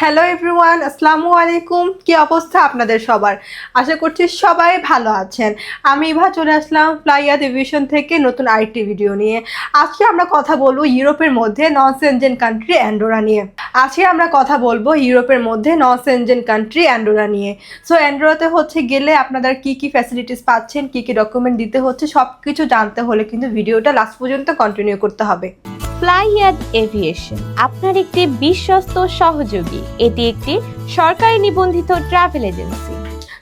Hello everyone আসসালামু আলাইকুম। কি অবস্থা আপনাদের সবার? আশা করছি সবাই ভালো আছেন। আমি ইভা চলে আসলাম ফ্লাইয়া ডিভিশন থেকে নতুন আরেকটি ভিডিও নিয়ে। আজকে আমরা কথা বলব ইউরোপের মধ্যে নন সেনজেন কান্ট্রি অ্যান্ডোরা নিয়ে। আজকে আমরা কথা বলব ইউরোপের মধ্যে নন সেনজেন কান্ট্রি অ্যান্ডোরা নিয়ে সো অ্যান্ডোরাতে হচ্ছে গেলে আপনারা কি কি ফ্যাসিলিটিস পাচ্ছেন, কি কি ডকুমেন্ট দিতে হচ্ছে সব কিছু জানতে হলে কিন্তু ভিডিওটা লাস্ট পর্যন্ত কন্টিনিউ করতে হবে। ফ্লাইয়াদ এভিয়েশন আপনার একটি বিশ্বস্ত সহযোগী। এটি একটি সরকারি নিবন্ধিত ট্রাভেল এজেন্সি।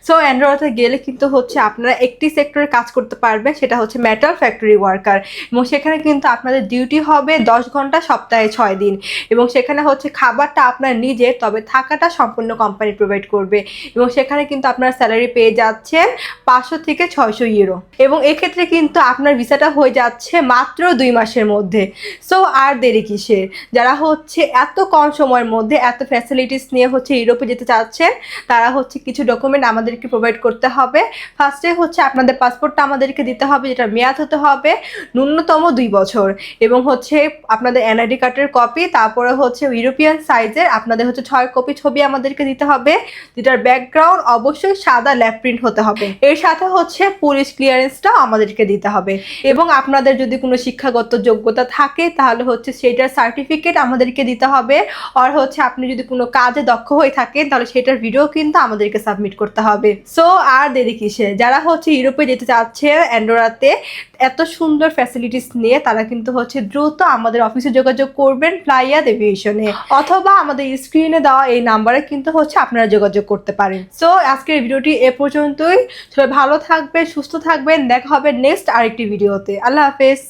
সো অ্যান্ড্রয়েডে গেলে কিন্তু হচ্ছে আপনারা একটি সেক্টরে কাজ করতে পারবে সেটা হচ্ছে মেটাল ফ্যাক্টরি ওয়ার্কার এবং সেখানে কিন্তু আপনাদের ডিউটি হবে দশ ঘণ্টা, সপ্তাহে ছয় দিন। এবং সেখানে হচ্ছে খাবারটা আপনার নিজে তবে থাকাটা সম্পূর্ণ কোম্পানি প্রোভাইড করবে। এবং সেখানে কিন্তু আপনার স্যালারি পেয়ে যাচ্ছেন পাঁচশো থেকে ছয়শো ইউরো এবং এক্ষেত্রে কিন্তু আপনার ভিসাটা হয়ে যাচ্ছে মাত্র দুই মাসের মধ্যে। সো আর দেরি কিসের? যারা হচ্ছে এত কম সময়ের মধ্যে, এত ফ্যাসিলিটিস নিয়ে হচ্ছে ইউরোপে যেতে চাচ্ছেন, তারা হচ্ছে কিছু ডকুমেন্ট আমাদেরকে প্রোভাইড করতে হবে। ফার্স্টে হচ্ছে আপনাদের পাসপোর্টটা আমাদেরকে দিতে হবে যেটা মেয়াদ হতে হবে ন্যূনতম দুই বছর। এবং হচ্ছে আপনাদের এনআইডি কার্ডের কপি তারপরে হচ্ছে ইউরোপিয়ান সাইজের আপনাদের হচ্ছে ছয় কপি ছবি আমাদেরকে দিতে হবে, যেটার ব্যাকগ্রাউন্ড অবশ্যই সাদা ল্যাপ প্রিন্ট হতে হবে। এর সাথে হচ্ছে পুলিশ ক্লিয়ারেন্সটাও আমাদেরকে দিতে হবে। এবং আপনাদের যদি কোনো শিক্ষাগত যোগ্যতা থাকে, তাহলে হচ্ছে সেটার সার্টিফিকেট আমাদেরকে দিতে হবে। আর হচ্ছে আপনি যদি কোনো কাজে দক্ষ হয়ে থাকেন, তাহলে সেটার ভিডিও কিন্তু আমাদেরকে সাবমিট করতে হবে। সো আর দেরি কিসে যারা হচ্ছে ইউরোপে যেতে চাচ্ছে অ্যান্ডোরাতে, এত সুন্দর ফ্যাসিলিটিস নিয়ে তারা কিন্তু হচ্ছে দ্রুত আমাদের অফিসে যোগাযোগ করবেন ফ্লাইয়াদ এভিয়েশনে অথবা আমাদের স্ক্রিনে দেওয়া এই নাম্বারে কিন্তু হচ্ছে আপনারা যোগাযোগ করতে পারেন। সো আজকের ভিডিওটি এ পর্যন্তই। সবাই ভালো থাকবে সুস্থ থাকবেন। দেখা হবে নেক্সট আরেকটি ভিডিওতে আল্লাহ হাফেজ।